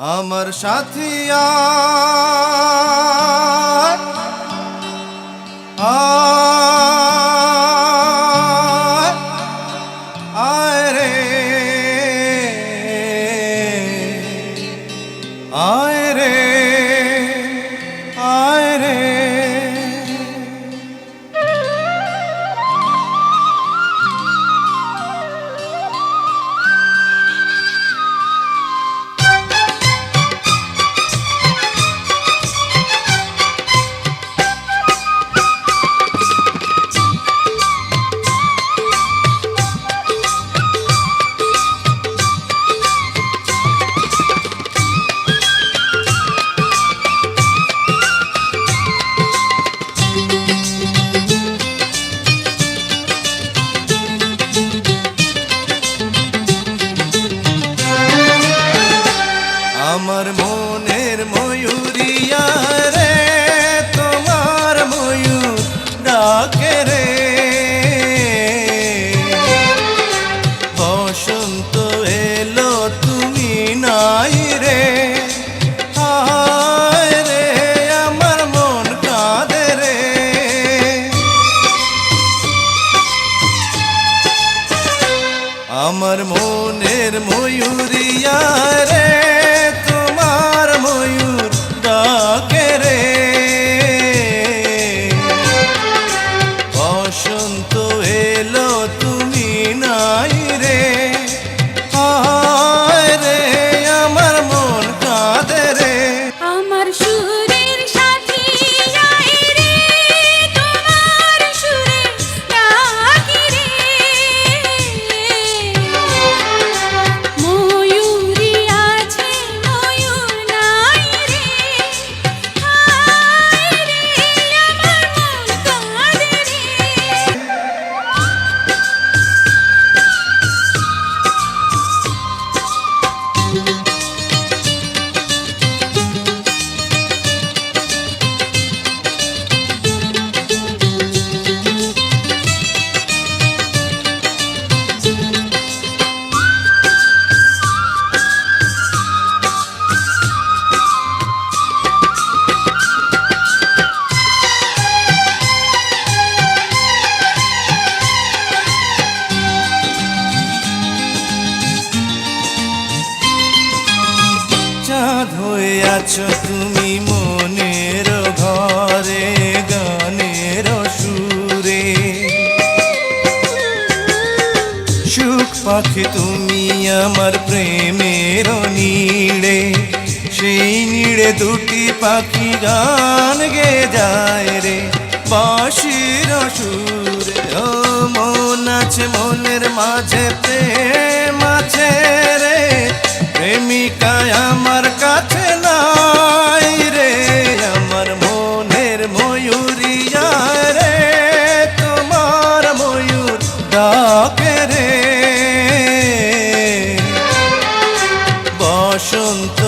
আমার সাথিয়া আয় রে। আয় ডাকে রে। বসন্ত এলো, তুমি নাই রে। রে, আমার মন কাঁদে রে। আমার মনের ময়ূরিয়া হয়ে আছো তুমি মনের ঘরে, গানের সুরে। সুখ পাখি তুমি আমার প্রেমের নিড়ে। সেই নিড়ে দুটি পাখি গান গে যায় রে। বাঁশির সুরে, ও মন আছে মনের মাঝে, প্রেম আছে রে। প্রেমিকায় ময়ূরিয়া রে তোমার ময়ূর ডাকে রে। বসন্ত